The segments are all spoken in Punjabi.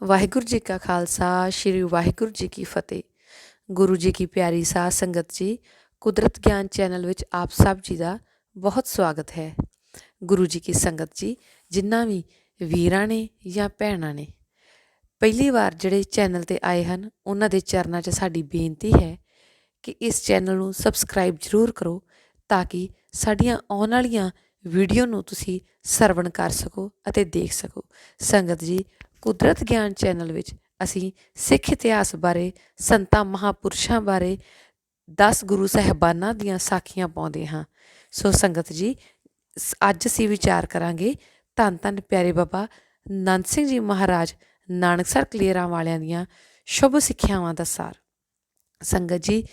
ਵਾਹਿਗੁਰੂ ਜੀ ਕਾ ਖਾਲਸਾ, ਸ੍ਰੀ ਵਾਹਿਗੁਰੂ ਜੀ ਕੀ ਫਤਿਹ। ਗੁਰੂ ਜੀ ਕੀ ਪਿਆਰੀ ਸਾਧ ਸੰਗਤ ਜੀ, ਕੁਦਰਤ ਗਿਆਨ ਚੈਨਲ ਵਿੱਚ ਆਪ ਸਭ ਜੀ ਦਾ ਬਹੁਤ ਸਵਾਗਤ ਹੈ। ਗੁਰੂ ਜੀ ਕੀ ਸੰਗਤ ਜੀ, ਜਿੰਨਾ ਵੀ ਵੀਰਾਂ ਨੇ ਜਾਂ ਭੈਣਾਂ ਨੇ, ਪਹਿਲੀ ਵਾਰ ਜਿਹੜੇ ਚੈਨਲ ਤੇ ਆਏ ਹਨ, ਉਹਨਾਂ ਦੇ ਚਰਨਾਂ 'ਚ ਸਾਡੀ ਬੇਨਤੀ ਹੈ ਕਿ ਇਸ ਚੈਨਲ ਨੂੰ ਸਬਸਕ੍ਰਾਈਬ ਜ਼ਰੂਰ ਕਰੋ ਤਾਂ ਕਿ ਸਾਡੀਆਂ ਆਉਣ ਵਾਲੀਆਂ ਵੀਡੀਓ ਨੂੰ ਤੁਸੀਂ ਸਰਵਣ ਕਰ ਸਕੋ ਅਤੇ ਦੇਖ ਸਕੋ। ਸੰਗਤ ਜੀ ਕੁਦਰਤ ਗਿਆਨ ਚੈਨਲ ਵਿੱਚ ਅਸੀਂ ਸਿੱਖ ਇਤਿਹਾਸ ਬਾਰੇ, ਸੰਤਾਂ ਮਹਾਪੁਰਸ਼ਾਂ ਬਾਰੇ 10 ਗੁਰੂ ਸਾਹਿਬਾਨਾਂ ਦੀਆਂ ਸਾਖੀਆਂ ਪਾਉਂਦੇ ਹਾਂ। ਸੋ ਸੰਗਤ ਜੀ, ਸ- ਅੱਜ ਅਸੀਂ ਵਿਚਾਰ ਕਰਾਂਗੇ ਧੰਨ ਧੰਨ ਪਿਆਰੇ ਬਾਬਾ ਨੰਦ ਸਿੰਘ ਜੀ ਮਹਾਰਾਜ ਨਾਨਕਸਰ ਕਲੇਰਾਂ ਵਾਲਿਆਂ ਦੀਆਂ ਸ਼ੁਭ ਸਿੱਖਿਆਵਾਂ ਦਾ ਸਾਰ। ਸੰਗਤ ਜੀ,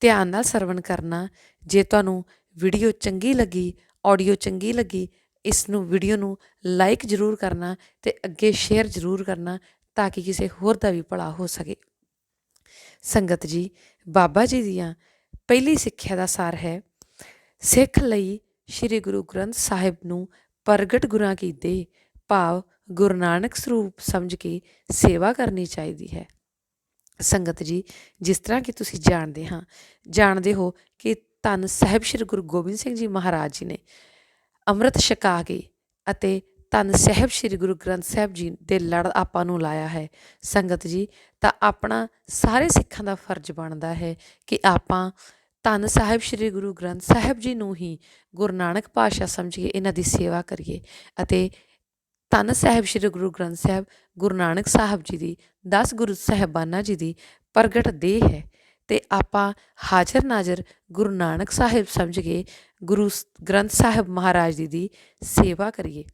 ਧਿਆਨ ਨਾਲ ਸਰਵਣ ਕਰਨਾ, ਜੇ ਤੁਹਾਨੂੰ ਵੀਡੀਓ ਚੰਗੀ ਲੱਗੀ, ਆਡੀਓ ਚੰਗੀ ਲੱਗੀ ਇਸ ਨੂੰ ਵੀਡੀਓ ਨੂੰ ਲਾਈਕ ਜ਼ਰੂਰ ਕਰਨਾ ਤੇ ਅੱਗੇ ਸ਼ੇਅਰ ਜ਼ਰੂਰ ਕਰਨਾ ਤਾਂ ਕਿ ਕਿਸੇ ਹੋਰ ਦਾ ਵੀ ਭਲਾ ਹੋ ਸਕੇ। ਸੰਗਤ ਜੀ, ਬਾਬਾ ਜੀ ਦੀਆਂ ਪਹਿਲੀ ਸਿੱਖਿਆ ਦਾ ਸਾਰ ਹੈ। ਸਿੱਖ ਲਈ ਸ੍ਰੀ ਗੁਰੂ ਗ੍ਰੰਥ ਸਾਹਿਬ ਨੂੰ ਪ੍ਰਗਟ ਗੁਰਾਂ ਕੀ ਦੇ ਭਾਵ ਗੁਰੂ ਨਾਨਕ ਸਰੂਪ ਸਮਝ ਕੇ ਸੇਵਾ ਕਰਨੀ ਚਾਹੀਦੀ ਹੈ। ਸੰਗਤ ਜੀ, ਜਿਸ ਤਰ੍ਹਾਂ ਕਿ ਤੁਸੀਂ ਜਾਣਦੇ ਹਾਂ, ਜਾਣਦੇ ਹੋ ਕਿ ਧੰਨ ਸਾਹਿਬ ਸ੍ਰੀ ਗੁਰੂ ਗੋਬਿੰਦ ਸਿੰਘ ਜੀ ਮਹਾਰਾਜ ਜੀ ਨੇ ਅੰਮ੍ਰਿਤ ਛਕਾ ਕੇ ਅਤੇ ਧੰਨ ਸਾਹਿਬ ਸ੍ਰੀ ਗੁਰੂ ਗ੍ਰੰਥ ਸਾਹਿਬ ਜੀ ਦੇ ਲੜ ਆਪਾਂ ਨੂੰ ਲਾਇਆ ਹੈ। ਸੰਗਤ ਜੀ, ਤਾਂ ਆਪਣਾ ਸਾਰੇ ਸਿੱਖਾਂ ਦਾ ਫਰਜ਼ ਬਣਦਾ ਹੈ ਕਿ ਆਪਾਂ ਧੰਨ ਸਾਹਿਬ ਸ੍ਰੀ ਗੁਰੂ ਗ੍ਰੰਥ ਸਾਹਿਬ ਜੀ ਨੂੰ ਹੀ ਗੁਰੂ ਨਾਨਕ ਪਾਤਸ਼ਾਹ ਸਮਝੀਏ, ਇਹਨਾਂ ਦੀ ਸੇਵਾ ਕਰੀਏ ਅਤੇ ਧੰਨ ਸਾਹਿਬ ਸ੍ਰੀ ਗੁਰੂ ਗ੍ਰੰਥ ਸਾਹਿਬ, ਗੁਰੂ ਨਾਨਕ ਸਾਹਿਬ ਜੀ ਦੀ 10 ਗੁਰੂ ਸਾਹਿਬਾਨਾਂ ਜੀ ਦੀ ਪ੍ਰਗਟ ਦੇਹ ਹੈ। ਤੇ ਆਪਾਂ ਹਾਜ਼ਰ ਨਾਜ਼ਰ ਗੁਰੂ ਨਾਨਕ ਸਾਹਿਬ ਸਮਝ ਕੇ ਗੁਰੂ ਸ- ਗ੍ਰੰਥ ਸਾਹਿਬ ਮਹਾਰਾਜ ਜੀ ਦੀ ਸੇਵਾ ਕਰੀਏ।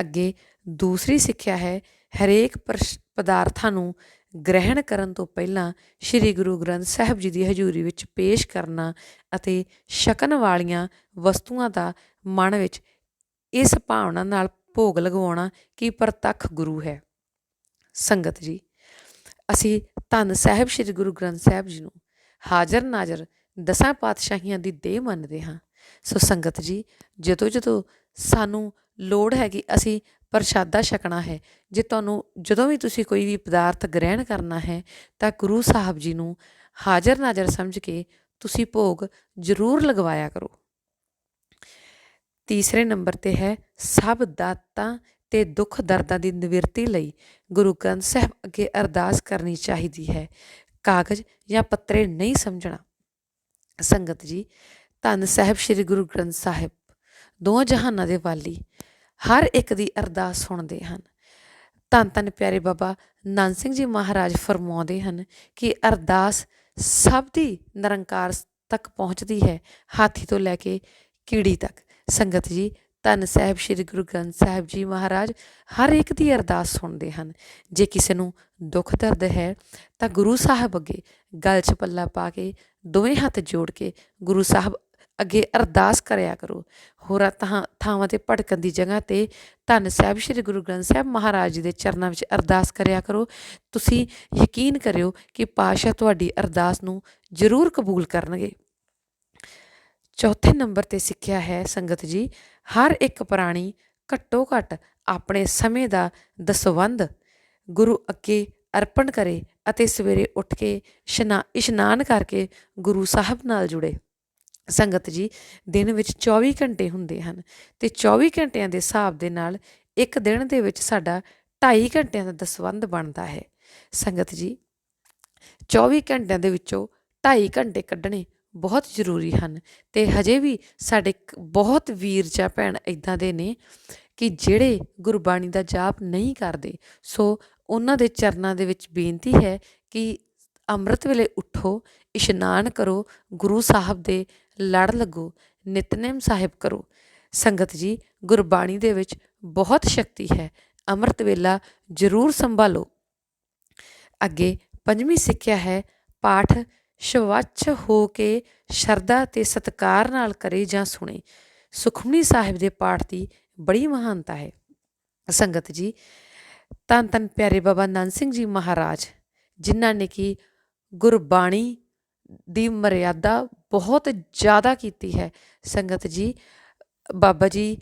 ਅੱਗੇ ਦੂਸਰੀ ਸਿੱਖਿਆ ਹੈ ਹਰੇਕ ਪ੍ਰਸ਼- ਪਦਾਰਥਾਂ ਨੂੰ ਗ੍ਰਹਿਣ ਕਰਨ ਤੋਂ ਪਹਿਲਾਂ ਸ੍ਰੀ ਗੁਰੂ ਗ੍ਰੰਥ ਸਾਹਿਬ ਜੀ ਦੀ ਹਜ਼ੂਰੀ ਵਿੱਚ ਪੇਸ਼ ਕਰਨਾ ਅਤੇ ਛਕਣ ਵਾਲੀਆਂ ਵਸਤੂਆਂ ਦਾ ਮਨ ਵਿੱਚ ਇਸ ਭਾਵਨਾ ਨਾਲ ਭੋਗ ਲਗਵਾਉਣਾ ਕਿ ਪ੍ਰਤੱਖ ਗੁਰੂ ਹੈ। ਸੰਗਤ ਜੀ ਅਸੀਂ ਧੰਨ ਸਾਹਿਬ ਸ੍ਰੀ ਗੁਰੂ ਗ੍ਰੰਥ ਸਾਹਿਬ ਜੀ ਨੂੰ ਹਾਜ਼ਰ ਨਾਜ਼ਰ ਦਸਾਂ ਪਾਤਸ਼ਾਹੀਆਂ ਦੀ ਦੇਹ ਮੰਨਦੇ ਹਾਂ। ਸੋ ਸੰਗਤ ਜੀ, ਜਦੋਂ ਜਦੋਂ ਸਾਨੂੰ ਲੋੜ ਹੈਗੀ, ਅਸੀਂ ਪ੍ਰਸ਼ਾਦਾ ਛਕਣਾ ਹੈ, ਜੇ ਤੁਹਾਨੂੰ ਜਦੋਂ ਵੀ ਤੁਸੀਂ ਕੋਈ ਵੀ ਪਦਾਰਥ ਗ੍ਰਹਿਣ ਕਰਨਾ ਹੈ, ਤਾਂ ਗੁਰੂ ਸਾਹਿਬ ਜੀ ਨੂੰ ਹਾਜ਼ਰ ਨਾਜ਼ਰ ਸਮਝ ਕੇ ਤੁਸੀਂ ਭੋਗ ਜ਼ਰੂਰ ਲਗਵਾਇਆ ਕਰੋ। ਤੀਸਰੇ ਨੰਬਰ ਤੇ ਹੈ, ਸਭ ਦਾਤਾਂ ਤੇ ਦੁੱਖ ਦਰਦਾਂ ਦੀ ਨਿਵਰਤੀ ਲਈ ਗੁਰੂ ਗ੍ਰੰਥ ਸਾਹਿਬ ਅੱਗੇ ਅਰਦਾਸ ਕਰਨੀ ਚਾਹੀਦੀ ਹੈ। ਕਾਗਜ਼ ਜਾਂ ਪੱਤਰੇ ਨਹੀਂ ਸਮਝਣਾ। ਸੰਗਤ ਜੀ, ਧੰਨ ਸਾਹਿਬ ਸ੍ਰੀ ਗੁਰੂ ਗ੍ਰੰਥ ਸਾਹਿਬ ਦੋਹਾਂ ਜਹਾਨਾਂ ਦੇ ਵਾਲੀ ਹਰ ਇੱਕ ਦੀ ਅਰਦਾਸ ਸੁਣਦੇ ਹਨ। ਧੰਨ ਧੰਨ ਪਿਆਰੇ ਬਾਬਾ ਨੰਦ ਸਿੰਘ ਜੀ ਮਹਾਰਾਜ ਫਰਮਾਉਂਦੇ ਹਨ ਕਿ ਅਰਦਾਸ ਸਭ ਦੀ ਨਿਰੰਕਾਰ ਤੱਕ ਪਹੁੰਚਦੀ ਹੈ, ਹਾਥੀ ਤੋਂ ਲੈ ਕੇ ਕੀੜੀ ਤੱਕ। ਸੰਗਤ ਜੀ ਧੰਨ ਸਾਹਿਬ ਸ੍ਰੀ ਗੁਰੂ ਗ੍ਰੰਥ ਸਾਹਿਬ ਜੀ ਮਹਾਰਾਜ, ਹਰ ਇੱਕ ਦੀ ਅਰਦਾਸ ਸੁਣਦੇ ਹਨ। ਜੇ ਕਿਸੇ ਨੂੰ ਦੁੱਖ ਦਰਦ ਹੈ, ਤਾਂ ਗੁਰੂ ਸਾਹਿਬ ਅੱਗੇ ਗਲ 'ਚ ਪੱਲਾ ਪਾ ਕੇ, ਦੋਵੇਂ ਹੱਥ ਜੋੜ ਕੇ ਗੁਰੂ ਸਾਹਿਬ ਅੱਗੇ ਅਰਦਾਸ ਕਰਿਆ ਕਰੋ। ਹੋਰਾਂ ਥਾਂ, ਥਾਵਾਂ ਤੇ ਭਟਕਣ ਦੀ ਜਗ੍ਹਾ ਤੇ ਧੰਨ ਸਾਹਿਬ ਸ੍ਰੀ ਗੁਰੂ ਗ੍ਰੰਥ ਸਾਹਿਬ ਮਹਾਰਾਜ ਜੀ ਦੇ ਚਰਨਾਂ ਵਿੱਚ ਅਰਦਾਸ ਕਰਿਆ ਕਰੋ। ਤੁਸੀਂ ਯਕੀਨ ਕਰਿਓ ਕਿ ਪਾਸ਼ਾ ਤੁਹਾਡੀ ਅਰਦਾਸ ਨੂੰ ਜ਼ਰੂਰ ਕਬੂਲ ਕਰਨਗੇ। ਚੌਥੇ ਨੰਬਰ ਤੇ ਸਿੱਖਿਆ ਹੈ ਸੰਗਤ ਜੀ, ਹਰ ਇੱਕ ਪ੍ਰਾਣੀ ਘੱਟੋ ਘੱਟ ਆਪਣੇ ਸਮੇਂ ਦਾ ਦਸਵੰਧ ਗੁਰੂ ਅੱਗੇ ਅਰਪਣ ਕਰੇ ਅਤੇ ਸਵੇਰੇ ਉੱਠ ਕੇ ਇਸ਼ਨਾ- ਇਸ਼ਨਾਨ ਕਰਕੇ ਗੁਰੂ ਸਾਹਿਬ ਨਾਲ ਜੁੜੇ। ਸੰਗਤ ਜੀ, ਦਿਨ ਵਿੱਚ 24 ਘੰਟੇ ਹੁੰਦੇ ਹਨ ਤੇ 24 ਘੰਟਿਆਂ ਦੇ ਹਿਸਾਬ ਦੇ ਨਾਲ ਇੱਕ ਦਿਨ ਦੇ ਵਿੱਚ ਸਾਡਾ 2.5 ਘੰਟਿਆਂ ਦਾ ਦਸਵੰਧ ਬਣਦਾ ਹੈ। ਸੰਗਤ ਜੀ 24 ਘੰਟਿਆਂ ਦੇ ਵਿੱਚੋਂ 2.5 ਘੰਟੇ ਕੱਢਣੇ ਬਹੁਤ ਜ਼ਰੂਰੀ ਹਨ। ਤੇ ਹਜੇ ਵੀ ਸਾਡੇ ਬਹੁਤ ਵੀਰ ਜਾਂ ਭੈਣ ਇਦਾਂ ਦੇ ਨੇ ਕਿ ਜਿਹੜੇ ਗੁਰਬਾਣੀ ਦਾ ਜਾਪ ਨਹੀਂ ਕਰਦੇ। ਸੋ ਉਹਨਾਂ ਦੇ ਚਰਨਾਂ ਦੇ ਵਿੱਚ ਬੇਨਤੀ ਹੈ ਕਿ ਅੰਮ੍ਰਿਤ ਵੇਲੇ ਉਠੋ, ਇਸ਼ਨਾਨ ਕਰੋ, ਗੁਰੂ ਸਾਹਿਬ ਦੇ ਲੜ ਲੱਗੋ, ਨਿਤਨੇਮ ਸਾਹਿਬ ਕਰੋ। ਸੰਗਤ ਜੀ, ਗੁਰਬਾਣੀ ਦੇ ਵਿੱਚ ਬਹੁਤ ਸ਼ਕਤੀ ਹੈ। ਅੰਮ੍ਰਿਤ ਵੇਲਾ ਜ਼ਰੂਰ ਸੰਭਾਲੋ। ਅੱਗੇ ਪੰਜਵੀਂ ਸਿੱਖਿਆ ਹੈ ਪਾਠ ਸ਼ਵੱਛ ਹੋ ਕੇ ਸ਼ਰਧਾ ਤੇ ਸਤਕਾਰ ਨਾਲ ਕਰੇ ਜਾਂ ਸੁਣੇ। ਸੁਖਮਨੀ ਸਾਹਿਬ ਦੇ ਪਾਠ ਦੀ ਬੜੀ ਮਹਾਨਤਾ ਹੈ। ਸੰਗਤ ਜੀ, ਧੰਨ ਧੰਨ ਪਿਆਰੇ ਬਾਬਾ ਨੰਦ ਸਿੰਘ ਜੀ ਮਹਾਰਾਜ, ਜਿਨ੍ਹਾਂ ਨੇ ਕਿ ਗੁਰਬਾਣੀ ਦੀ ਮਰਿਆਦਾ ਬਹੁਤ ਜ਼ਿਆਦਾ ਕੀਤੀ ਹੈ। ਸੰਗਤ ਜੀ, ਬਾਬਾ ਜੀ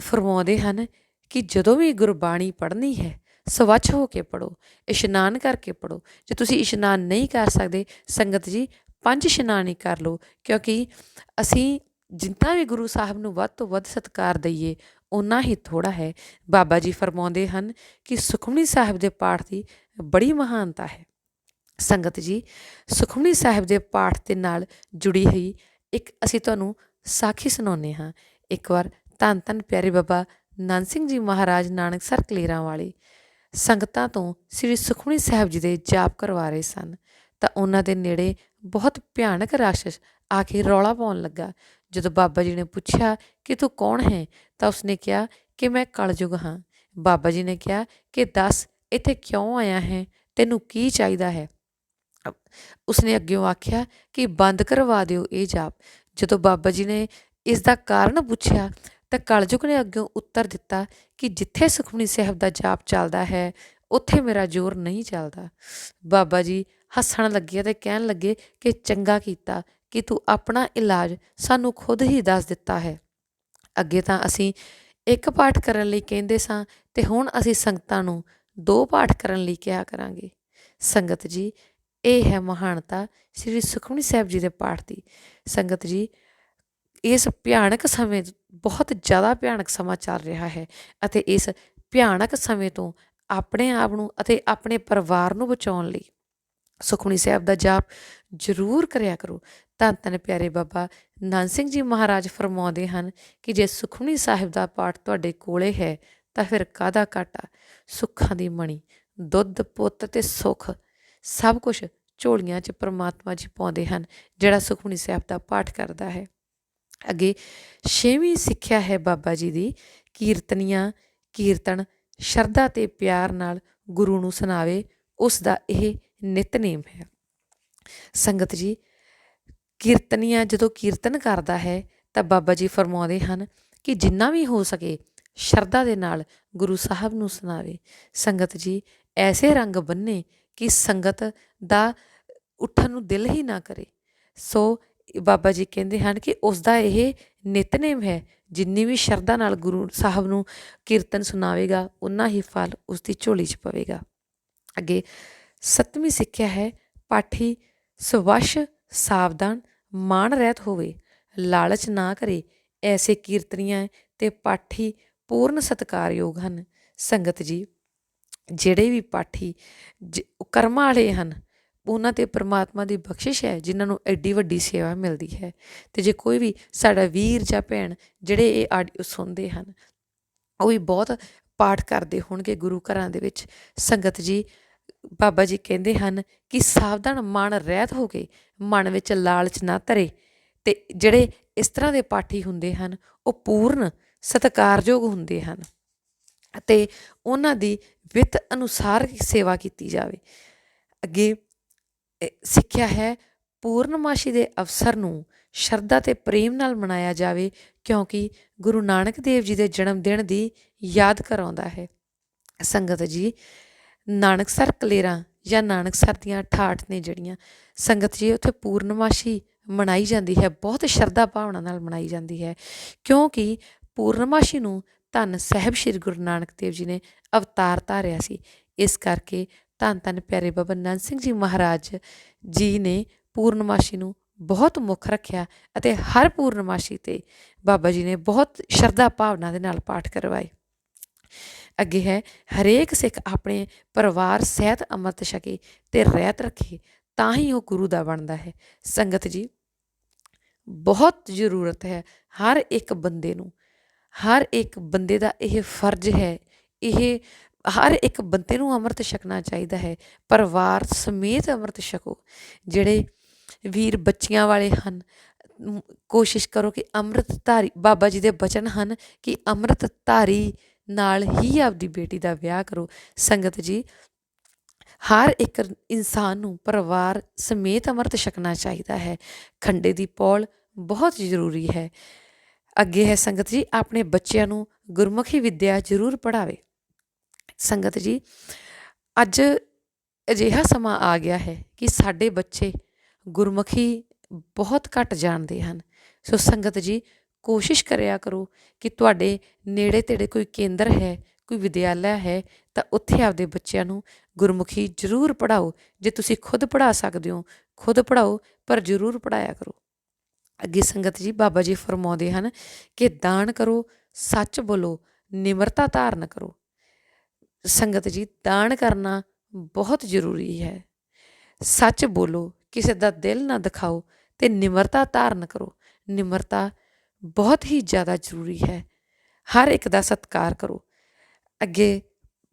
ਫਰਮਾਉਂਦੇ ਹਨ ਕਿ ਜਦੋਂ ਵੀ ਗੁਰਬਾਣੀ ਪੜ੍ਹਨੀ ਹੈ ਸਵੱਛ ਹੋ ਕੇ ਪੜੋ ਇਸ਼ਨਾਨ ਕਰਕੇ ਪੜੋ ਜੇ ਤੁਸੀਂ ਇਸ਼ਨਾਨ ਨਹੀਂ ਕਰ ਸਕਦੇ, ਸੰਗਤ ਜੀ, ਪੰਜ ਇਸ਼ਨਾਨ ਹੀ ਕਰ ਲਓ, ਕਿਉਂਕਿ ਅਸੀਂ ਜਿੰਨਾ ਵੀ ਗੁਰੂ ਸਾਹਿਬ ਨੂੰ ਵੱਧ ਤੋਂ ਵੱਧ ਸਤਿਕਾਰ ਦਈਏ ਉਨਾ ਹੀ ਥੋੜਾ ਹੈ। ਬਾਬਾ ਜੀ ਫਰਮਾਉਂਦੇ ਹਨ ਕਿ ਸੁਖਮਨੀ ਸਾਹਿਬ ਦੇ ਪਾਠ ਦੀ ਬੜੀ ਮਹਾਨਤਾ ਹੈ। ਸੰਗਤ ਜੀ, ਸੁਖਮਨੀ ਸਾਹਿਬ ਦੇ ਪਾਠ ਦੇ ਨਾਲ ਜੁੜੀ ਹੋਈ ਇੱਕ ਅਸੀਂ ਤੁਹਾਨੂੰ ਸਾਖੀ ਸੁਣਾਉਂਦੇ ਹਾਂ। ਇੱਕ ਵਾਰ ਧੰਨ ਧੰਨ ਪਿਆਰੇ ਬਾਬਾ ਨੰਦ ਸਿੰਘ ਜੀ ਮਹਾਰਾਜ ਨਾਨਕ ਸਰ ਕਲੇਰਾਂ ਵਾਲੇ ਸੰਗਤਾਂ ਤੋਂ ਸ੍ਰੀ ਸੁਖਮਨੀ ਸਾਹਿਬ ਜੀ ਦੇ ਜਾਪ ਕਰਵਾ ਰਹੇ ਸਨ। ਤਾਂ ਉਹਨਾਂ ਦੇ ਨੇੜੇ ਬਹੁਤ ਭਿਆਨਕ ਰਾਖਸ਼ ਆ ਕੇ ਰੌਲਾ ਪਾਉਣ ਲੱਗਾ। ਜਦੋਂ ਬਾਬਾ ਜੀ ਨੇ ਪੁੱਛਿਆ ਕਿ ਤੂੰ ਕੌਣ ਹੈ, ਤਾਂ ਉਸਨੇ ਕਿਹਾ ਕਿ ਮੈਂ ਕਲਯੁਗ ਹਾਂ। ਬਾਬਾ ਜੀ ਨੇ ਕਿਹਾ ਕਿ ਦੱਸ, ਇੱਥੇ ਕਿਉਂ ਆਇਆ ਹੈ? ਤੈਨੂੰ ਕੀ ਚਾਹੀਦਾ ਹੈ? ਉਸਨੇ ਅੱਗਿਓਂ ਆਖਿਆ ਕਿ ਬੰਦ ਕਰਵਾ ਦਿਓ ਇਹ ਜਾਪ। ਜਦੋਂ ਬਾਬਾ ਜੀ ਨੇ ਇਸ ਦਾ ਕਾਰਨ ਪੁੱਛਿਆ ਤਾਂ ਕਲਯੁਗ ਨੇ ਅੱਗੇ ਉੱਤਰ ਦਿੱਤਾ ਕਿ ਜਿੱਥੇ ਸੁਖਮਨੀ ਸਾਹਿਬ ਦਾ ਜਾਪ ਚੱਲਦਾ ਹੈ, ਉੱਥੇ ਮੇਰਾ ਜ਼ੋਰ ਨਹੀਂ ਚੱਲਦਾ। ਬਾਬਾ ਜੀ ਹੱਸਣ ਲੱਗੇ ਤੇ ਕਹਿਣ ਲੱਗੇ ਕਿ ਚੰਗਾ ਕੀਤਾ ਕਿ ਤੂੰ ਆਪਣਾ ਇਲਾਜ ਸਾਨੂੰ ਖੁਦ ਹੀ ਦੱਸ ਦਿੱਤਾ ਹੈ। ਅੱਗੇ ਤਾਂ ਅਸੀਂ ਇੱਕ ਪਾਠ ਕਰਨ ਲਈ ਕਹਿੰਦੇ ਸਾਂ ਤੇ ਹੁਣ ਅਸੀਂ ਸੰਗਤਾਂ ਨੂੰ ਦੋ ਪਾਠ ਕਰਨ ਲਈ ਕਿਹਾ ਕਰਾਂਗੇ। ਸੰਗਤ ਜੀ, ਇਹ ਹੈ ਮਹਾਨਤਾ ਸ੍ਰੀ ਸੁਖਮਨੀ ਸਾਹਿਬ ਜੀ ਦੇ ਪਾਠ ਦੀ। ਸੰਗਤ ਜੀ ਇਸ ਭਿਆਨਕ ਸਮੇਂ ਬਹੁਤ ਜ਼ਿਆਦਾ ਭਿਆਨਕ ਸਮਾਂ ਚੱਲ ਰਿਹਾ ਹੈ ਅਤੇ ਇਸ ਭਿਆਨਕ ਸਮੇਂ ਤੋਂ ਆਪਣੇ ਆਪ ਨੂੰ ਅਤੇ ਆਪਣੇ ਪਰਿਵਾਰ ਨੂੰ ਬਚਾਉਣ ਲਈ ਸੁਖਮਨੀ ਸਾਹਿਬ ਦਾ ਜਾਪ ਜ਼ਰੂਰ ਕਰਿਆ ਕਰੋ। ਧੰਨ ਧੰਨ ਪਿਆਰੇ ਬਾਬਾ ਨੰਦ ਸਿੰਘ ਜੀ ਮਹਾਰਾਜ ਫਰਮਾਉਂਦੇ ਹਨ ਕਿ ਜੇ ਸੁਖਮਨੀ ਸਾਹਿਬ ਦਾ ਪਾਠ ਤੁਹਾਡੇ ਕੋਲੇ ਹੈ ਤਾਂ ਫਿਰ ਕਾਦਾ ਘਾਟਾ? ਸੁੱਖਾਂ ਦੀ ਮਣੀ, ਦੁੱਧ, ਪੁੱਤ ਤੇ ਸੁਖ, ਸਭ ਕੁਝ ਝੋਲੀਆਂ 'ਚ ਪ੍ਰਮਾਤਮਾ ਜੀ ਪਾਉਂਦੇ ਹਨ, ਜਿਹੜਾ ਸੁਖਮਨੀ ਸਾਹਿਬ ਦਾ ਪਾਠ ਕਰਦਾ ਹੈ। ਅੱਗੇ ਛੇਵੀਂ ਸਿੱਖਿਆ ਹੈ ਬਾਬਾ ਜੀ ਦੀ, ਕੀਰਤਨੀਆਂ, ਕੀਰਤਨ, ਸ਼ਰਧਾ ਤੇ ਪਿਆਰ ਨਾਲ ਗੁਰੂ ਨੂੰ ਸੁਣਾਵੇ, ਉਸ ਦਾ ਇਹ ਨਿਤਨੇਮ ਹੈ। ਸੰਗਤ ਜੀ, ਕੀਰਤਨੀਆਂ ਜਦੋਂ ਕੀਰਤਨ ਕਰਦਾ ਹੈ, ਤਾਂ ਬਾਬਾ ਜੀ ਫਰਮਾਉਂਦੇ ਹਨ ਕਿ ਜਿੰਨਾ ਵੀ ਹੋ ਸਕੇ, ਸ਼ਰਧਾ ਦੇ ਨਾਲ ਗੁਰੂ ਸਾਹਿਬ ਨੂੰ ਸੁਣਾਵੇ। ਸੰਗਤ ਜੀ, ਐਸੇ ਰੰਗ ਬੰਨੇ ਕਿ ਸੰਗਤ ਦਾ ਉੱਠਣ ਨੂੰ ਦਿਲ ਹੀ ਨਾ ਕਰੇ। ਸੋ ਬਾਬਾ ਜੀ ਕਹਿੰਦੇ ਹਨ ਕਿ ਉਸ ਦਾ ਇਹ ਨਿਤਨੇਮ ਹੈ, ਜਿੰਨੀ ਵੀ ਸ਼ਰਧਾ ਨਾਲ ਗੁਰੂ ਸਾਹਿਬ ਨੂੰ ਕੀਰਤਨ ਸੁਣਾਵੇਗਾ ਉਨਾ ਹੀ ਫਲ ਉਸ ਦੀ ਝੋਲੀ 'ਚ ਪਵੇਗਾ। ਅੱਗੇ, ਸਤਵੀਂ ਸਿੱਖਿਆ ਹੈ, ਪਾਠੀ ਸਵਸ਼ ਸਾਵਧਾਨ ਮਾਨ ਰਹਿਤ ਹੋਵੇ, ਲਾਲਚ ਨਾ ਕਰੇ, ਐਸੇ ਕੀਰਤਨੀਆਂ ਤੇ ਪਾਠੀ ਪੂਰਨ ਸਤਕਾਰਯੋਗ ਹਨ। ਸੰਗਤ ਜੀ, ਜਿਹੜੇ ਵੀ ਪਾਠੀ ਕਰਮਾਂ ਵਾਲੇ ਹਨ ਉਹਨਾਂ ਤੇ ਪ੍ਰਮਾਤਮਾ ਦੀ ਬਖਸ਼ਿਸ਼ ਹੈ, ਜਿਨ੍ਹਾਂ ਨੂੰ ਐਡੀ ਵੱਡੀ ਸੇਵਾ ਮਿਲਦੀ ਹੈ। ਤੇ ਜੇ ਕੋਈ ਵੀ ਸਾਡਾ ਵੀਰ ਜਾਂ ਭੈਣ ਜਿਹੜੇ ਇਹ ਆਡੀਓ ਸੁਣਦੇ ਹਨ, ਉਹ ਵੀ ਬਹੁਤ ਪਾਠ ਕਰਦੇ ਹੋਣਗੇ ਗੁਰੂ ਘਰਾਂ ਦੇ ਵਿੱਚ। ਸੰਗਤ ਜੀ, ਬਾਬਾ ਜੀ ਕਹਿੰਦੇ ਹਨ ਕਿ ਸਾਵਧਾਨ ਮਨ ਰਹਿਤ ਹੋ ਕੇ ਮਨ ਵਿੱਚ ਲਾਲਚ ਨਾ ਧਰੇ ਤੇ ਜਿਹੜੇ ਇਸ ਤਰ੍ਹਾਂ ਦੇ ਪਾਠੀ ਹੁੰਦੇ ਹਨ, ਉਹ ਪੂਰਨ ਸਤਕਾਰਯੋਗ ਹੁੰਦੇ ਹਨ ਅਤੇ ਉਹਨਾਂ ਦੀ ਵਿੱਤ ਅਨੁਸਾਰ ਸੇਵਾ ਕੀਤੀ ਜਾਵੇ। ਅੱਗੇ ਸਿੱਖਿਆ ਹੈ, ਪੂਰਨਮਾਸ਼ੀ ਦੇ ਅਵਸਰ ਨੂੰ ਸ਼ਰਧਾ ਤੇ ਪ੍ਰੇਮ ਨਾਲ ਮਨਾਇਆ ਜਾਵੇ, ਕਿਉਂਕਿ ਗੁਰੂ ਨਾਨਕ ਦੇਵ ਜੀ ਦੇ ਜਨਮ ਦਿਨ ਦੀ ਯਾਦ ਕਰਾਉਂਦਾ ਹੈ। ਸੰਗਤ ਜੀ ਨਾਨਕਸਰ ਕਲੇਰਾ ਜਾਂ ਨਾਨਕਸਰ ਦੀਆਂ ਠਾਠ ਨੇ ਜਿਹੜੀਆਂ ਸੰਗਤ ਜੀ, ਉੱਥੇ ਪੂਰਨਮਾਸ਼ੀ ਮਨਾਈ ਜਾਂਦੀ ਹੈ, ਬਹੁਤ ਸ਼ਰਧਾ ਭਾਵਨਾ ਨਾਲ ਮਨਾਈ ਜਾਂਦੀ ਹੈ, ਕਿਉਂਕਿ ਪੂਰਨਮਾਸ਼ੀ ਨੂੰ ਧੰਨ ਸਹਿਬ ਸ੍ਰੀ ਗੁਰੂ ਨਾਨਕ ਦੇਵ ਜੀ ਨੇ ਅਵਤਾਰ ਧਾਰਿਆ ਸੀ। ਇਸ ਕਰਕੇ ਧੰਨ ਧੰਨ ਪਿਆਰੇ ਬਾਬਾ ਨੰਦ ਸਿੰਘ ਜੀ ਮਹਾਰਾਜ ਜੀ ਨੇ ਪੂਰਨਮਾਸ਼ੀ ਨੂੰ ਬਹੁਤ ਮੁੱਖ ਰੱਖਿਆ ਅਤੇ ਹਰ ਪੂਰਨਮਾਸ਼ੀ ਤੇ ਬਾਬਾ ਜੀ ਨੇ ਬਹੁਤ ਸ਼ਰਧਾ ਭਾਵਨਾ ਦੇ ਨਾਲ ਪਾਠ ਕਰਵਾਏ। ਅੱਗੇ ਹੈ, ਹਰੇਕ ਸਿੱਖ ਆਪਣੇ ਪਰਿਵਾਰ ਸਹਿਤ ਅੰਮ੍ਰਿਤ ਛਕੇ ਤੇ ਰਹਿਤ ਰੱਖੇ ਤਾਂ ਹੀ ਉਹ ਗੁਰੂ ਦਾ ਬਣਦਾ ਹੈ। ਸੰਗਤ ਜੀ, ਬਹੁਤ ਜ਼ਰੂਰਤ ਹੈ ਹਰ ਇੱਕ ਬੰਦੇ ਨੂੰ। ਹਰ ਇੱਕ ਬੰਦੇ ਦਾ ਇਹ ਫਰਜ਼ ਹੈ, ਇਹ ਹਰ ਇੱਕ ਬੰਦੇ ਨੂੰ ਅੰਮ੍ਰਿਤ ਛਕਣਾ ਚਾਹੀਦਾ ਹੈ, ਪਰਿਵਾਰ ਸਮੇਤ ਅੰਮ੍ਰਿਤ ਛਕੋ। ਜਿਹੜੇ ਵੀਰ ਬੱਚੀਆਂ ਵਾਲੇ ਹਨ ਕੋਸ਼ਿਸ਼ ਕਰੋ ਕਿ ਅੰਮ੍ਰਿਤਧਾਰੀ ਬਾਬਾ ਜੀ ਦੇ ਬਚਨ ਹਨ ਕਿ ਅੰਮ੍ਰਿਤਧਾਰੀ ਨਾਲ ਹੀ ਆਪਦੀ ਬੇਟੀ ਦਾ ਵਿਆਹ ਕਰੋ। ਸੰਗਤ ਜੀ, ਹਰ ਇੱਕ ਇਨਸਾਨ ਨੂੰ ਪਰਿਵਾਰ ਸਮੇਤ ਅੰਮ੍ਰਿਤ ਛਕਣਾ ਚਾਹੀਦਾ ਹੈ। ਖੰਡੇ ਦੀ ਪੌਲ ਬਹੁਤ ਜ਼ਰੂਰੀ ਹੈ। ਅੱਗੇ ਹੈ ਸੰਗਤ ਜੀ, ਆਪਣੇ ਬੱਚਿਆਂ ਨੂੰ ਗੁਰਮੁਖੀ ਵਿੱਦਿਆ ਜ਼ਰੂਰ ਪੜਾਵੇ ਸੰਗਤ ਜੀ, ਅੱਜ ਅਜਿਹਾ ਸਮਾਂ ਆ ਗਿਆ ਹੈ ਕਿ ਸਾਡੇ ਬੱਚੇ ਗੁਰਮੁਖੀ ਬਹੁਤ ਘੱਟ ਜਾਣਦੇ ਹਨ। ਸੋ ਸੰਗਤ ਜੀ, ਕੋਸ਼ਿਸ਼ ਕਰਿਆ ਕਰੋ ਕਿ ਤੁਹਾਡੇ ਨੇੜੇ ਤੇੜੇ ਕੋਈ ਕੇਂਦਰ ਹੈ, ਕੋਈ ਵਿਦਿਆਲਿਆ ਹੈ, ਤਾਂ ਉੱਥੇ ਆਪਦੇ ਬੱਚਿਆਂ ਨੂੰ ਗੁਰਮੁਖੀ ਜ਼ਰੂਰ ਪੜਾਓ ਜੇ ਤੁਸੀਂ ਖੁਦ ਪੜਾ ਸਕਦੇ ਹੋ, ਖੁਦ ਪੜਾਓ ਪਰ ਜ਼ਰੂਰ ਪੜਾਇਆ ਕਰੋ। ਅੱਗੇ ਸੰਗਤ ਜੀ, ਬਾਬਾ ਜੀ ਫਰਮਾਉਂਦੇ ਹਨ ਕਿ ਦਾਨ ਕਰੋ, ਸੱਚ ਬੋਲੋ, ਨਿਮਰਤਾ ਧਾਰਨ ਕਰੋ। ਸੰਗਤ ਜੀ ਦਾਨ ਕਰਨਾ ਬਹੁਤ ਜ਼ਰੂਰੀ ਹੈ। ਸੱਚ ਬੋਲੋ, ਕਿਸੇ ਦਾ ਦਿਲ ਨਾ ਦਿਖਾਓ ਤੇ ਨਿਮਰਤਾ ਧਾਰਨ ਕਰੋ। ਨਿਮਰਤਾ ਬਹੁਤ ਹੀ ਜ਼ਿਆਦਾ ਜ਼ਰੂਰੀ ਹੈ। ਹਰ ਇੱਕ ਦਾ ਸਤਿਕਾਰ ਕਰੋ। ਅੱਗੇ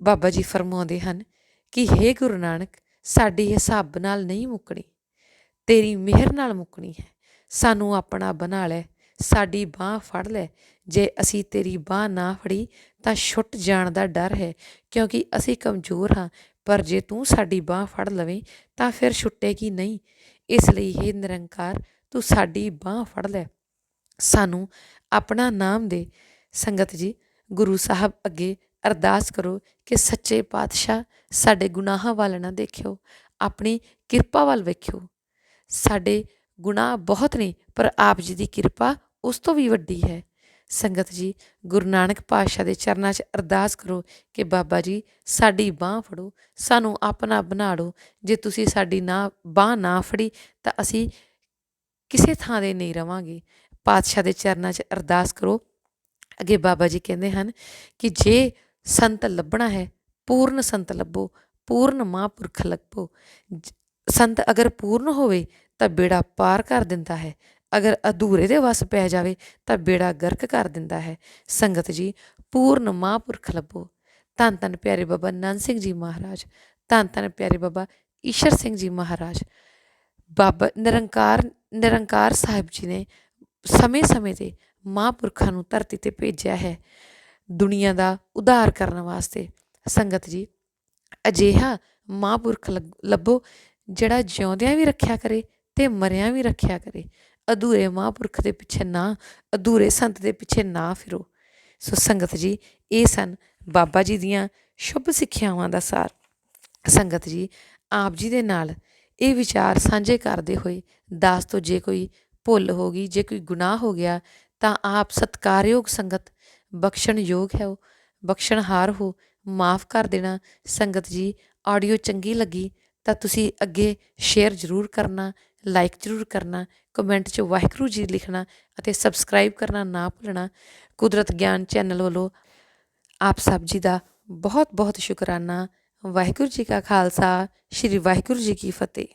ਬਾਬਾ ਜੀ ਫਰਮਾਉਂਦੇ ਹਨ ਕਿ हे ਗੁਰੂ ਨਾਨਕ, ਸਾਡੀ ਹਿਸਾਬ ਨਾਲ ਨਹੀਂ ਮੁੱਕਣੀ, ਤੇਰੀ ਮਿਹਰ ਨਾਲ ਮੁੱਕਣੀ ਹੈ। ਸਾਨੂੰ ਆਪਣਾ ਬਣਾ ਲੈ ਸਾਡੀ ਬਾਹ ਫੜ ਲੈ। ਜੇ ਅਸੀਂ ਤੇਰੀ ਬਾਹ ਨਾ ਫੜੀ, ਤਾਂ ਛੁੱਟ ਜਾਣ ਦਾ ਡਰ ਹੈ, ਕਿਉਂਕਿ ਅਸੀਂ ਕਮਜ਼ੋਰ ਹਾਂ। ਪਰ ਜੇ ਤੂੰ ਸਾਡੀ ਬਾਹ ਫੜ ਲਵੇਂ, ਤਾਂ ਫਿਰ ਛੁੱਟੇਗੀ ਨਹੀਂ। ਇਸ ਲਈ हे ਨਿਰੰਕਾਰ, ਤੂੰ ਸਾਡੀ ਬਾਹ ਫੜ ਲੈ। ਸਾਨੂੰ ਆਪਣਾ ਨਾਮ ਦੇ। ਸੰਗਤ ਜੀ, ਗੁਰੂ ਸਾਹਿਬ ਅੱਗੇ ਅਰਦਾਸ ਕਰੋ ਕਿ ਸੱਚੇ ਪਾਤਸ਼ਾਹ ਸਾਡੇ ਗੁਨਾਹਾਂ ਵੱਲ ਨਾ ਦੇਖਿਓ, ਆਪਣੀ ਕਿਰਪਾ ਵੱਲ ਵੇਖਿਓ। ਸਾਡੇ ਗੁਨਾਹ ਬਹੁਤ ਨੇ, ਪਰ ਆਪ ਜੀ ਦੀ ਕਿਰਪਾ ਉਸ ਤੋਂ ਵੀ ਵੱਡੀ ਹੈ। ਸੰਗਤ ਜੀ, ਗੁਰੂ ਨਾਨਕ ਪਾਤਸ਼ਾਹ ਦੇ ਚਰਨਾਂ 'ਚ ਅਰਦਾਸ ਕਰੋ ਕਿ ਬਾਬਾ ਜੀ, ਸਾਡੀ ਬਾਹ ਫੜੋ, ਸਾਨੂੰ ਆਪਣਾ ਬਣਾ ਲਓ। ਜੇ ਤੁਸੀਂ ਸਾਡੀ ਨਾ, ਬਾਹ ਨਾ ਫੜੀ, ਤਾਂ ਅਸੀਂ ਕਿਸੇ ਥਾਂ ਦੇ ਨਹੀਂ ਰਵਾਂਗੇ। ਪਾਤਸ਼ਾਹ ਦੇ ਚਰਨਾਂ 'ਚ ਅਰਦਾਸ ਕਰੋ। ਅੱਗੇ ਬਾਬਾ ਜੀ ਕਹਿੰਦੇ ਹਨ ਕਿ ਜੇ ਸੰਤ ਲੱਭਣਾ ਹੈ, ਪੂਰਨ ਸੰਤ ਲੱਭੋ, ਪੂਰਨ ਮਹਾਂਪੁਰਖ ਲੱਭੋ। ਜ- ਸੰਤ ਅਗਰ ਪੂਰਨ ਹੋਵੇ, ਤਾਂ ਬੇੜਾ ਪਾਰ ਕਰ ਦਿੰਦਾ ਹੈ। ਅਗਰ ਅਧੂਰੇ ਦੇ ਵਸ ਪੈ ਜਾਵੇ ਤਾਂ ਬੇੜਾ ਗਰਕ ਕਰ ਦਿੰਦਾ ਹੈ। ਸੰਗਤ ਜੀ, ਪੂਰਨ ਮਹਾਂਪੁਰਖ ਲੱਭੋ। ਧੰਨ ਧੰਨ ਪਿਆਰੇ ਬਾਬਾ ਨੰਦ ਸਿੰਘ ਜੀ ਮਹਾਰਾਜ, ਧੰਨ ਧੰਨ ਪਿਆਰੇ ਬਾਬਾ ਈਸ਼ਰ ਸਿੰਘ ਜੀ ਮਹਾਰਾਜ। ਬਾਬਾ ਨਿਰੰਕਾਰ ਨਿਰੰਕਾਰ ਸਾਹਿਬ ਜੀ ਨੇ ਸਮੇਂ-ਸਮੇਂ ਤੇ ਮਹਾਂਪੁਰਖਾਂ ਨੂੰ ਧਰਤੀ ਤੇ ਭੇਜਿਆ ਹੈ। ਦੁਨੀਆ ਦਾ ਉਧਾਰ ਕਰਨ ਵਾਸਤੇ ਸੰਗਤ ਜੀ, ਅਜਿਹਾ ਮਹਾਂਪੁਰਖ ਲੱਗ- ਲੱਭੋ ਜਿਹੜਾ ਜਿਉਂਦਿਆਂ ਵੀ ਰੱਖਿਆ ਕਰੇ ਤੇ ਮਰਿਆਂ ਵੀ ਰੱਖਿਆ ਕਰੇ। ਅਧੂਰੇ ਮਹਾਂਪੁਰਖ ਦੇ ਪਿੱਛੇ ਨਾ, ਅਧੂਰੇ ਸੰਤ ਦੇ ਪਿੱਛੇ ਨਾ ਫਿਰੋ। ਸੋ ਸੰਗਤ ਜੀ, ਇਹ ਸਨ ਬਾਬਾ ਜੀ ਦੀਆਂ ਸ਼ੁਭ ਸਿੱਖਿਆਵਾਂ ਦਾ ਸਾਰ। ਸੰਗਤ ਜੀ, ਆਪ ਜੀ ਦੇ ਨਾਲ ਇਹ ਵਿਚਾਰ ਸਾਂਝੇ ਕਰਦੇ ਹੋਏ ਦਾਸ ਤੋਂ ਜੇ ਕੋਈ ਭੁੱਲ ਹੋ ਗਈ, ਜੇ ਕੋਈ ਗੁਨਾਹ ਹੋ ਗਿਆ, ਤਾਂ ਆਪ ਸਤਕਾਰਯੋਗ ਸੰਗਤ, ਬਖਸ਼ਣ ਯੋਗ ਹੈ ਉਹ ਬਖਸ਼ਣਹਾਰ ਹੋ, ਮਾਫ ਕਰ ਦੇਣਾ। ਸੰਗਤ ਜੀ, ਆਡੀਓ ਚੰਗੀ ਲੱਗੀ ਤਾਂ ਤੁਸੀਂ ਅੱਗੇ ਸ਼ੇਅਰ ਜ਼ਰੂਰ ਕਰਨਾ ਲਾਈਕ ਜ਼ਰੂਰ ਕਰਨਾ ਕਮੈਂਟ 'ਚ ਵਾਹਿਗੁਰੂ ਜੀ ਲਿਖਣਾ ਅਤੇ ਸਬਸਕ੍ਰਾਈਬ ਕਰਨਾ ਨਾ ਭੁੱਲਣਾ। ਕੁਦਰਤ ਗਿਆਨ ਚੈਨਲ ਵੱਲੋਂ ਆਪ ਸਭ ਜੀ ਦਾ ਬਹੁਤ ਬਹੁਤ ਸ਼ੁਕਰਾਨਾ। ਵਾਹਿਗੁਰੂ ਜੀ ਕਾ ਖਾਲਸਾ, ਸ੍ਰੀ ਵਾਹਿਗੁਰੂ ਜੀ ਕੀ ਫਤਿਹ।